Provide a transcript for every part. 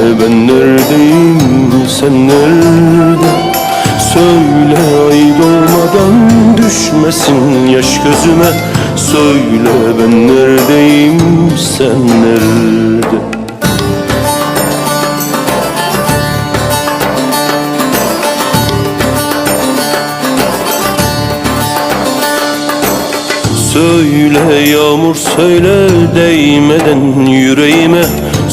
ben neredeyim? Sen nerede? Söyle ay doğmadan düşmesin yaş gözüme. Söyle ben neredeyim? Sen nerede? Söyle yağmur söyle değmeden yüreğime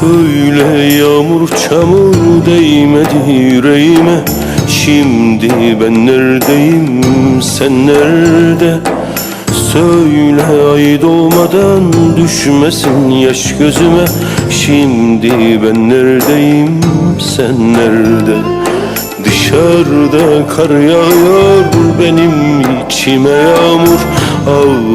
Söyle yağmur çamur değmedi yüreğime. Şimdi ben neredeyim sen nerede? Söyle ay doğmadan düşmesin yaş gözüme. Şimdi ben neredeyim sen nerede? Dışarıda kar yağıyor benim içime yağmur. Ağla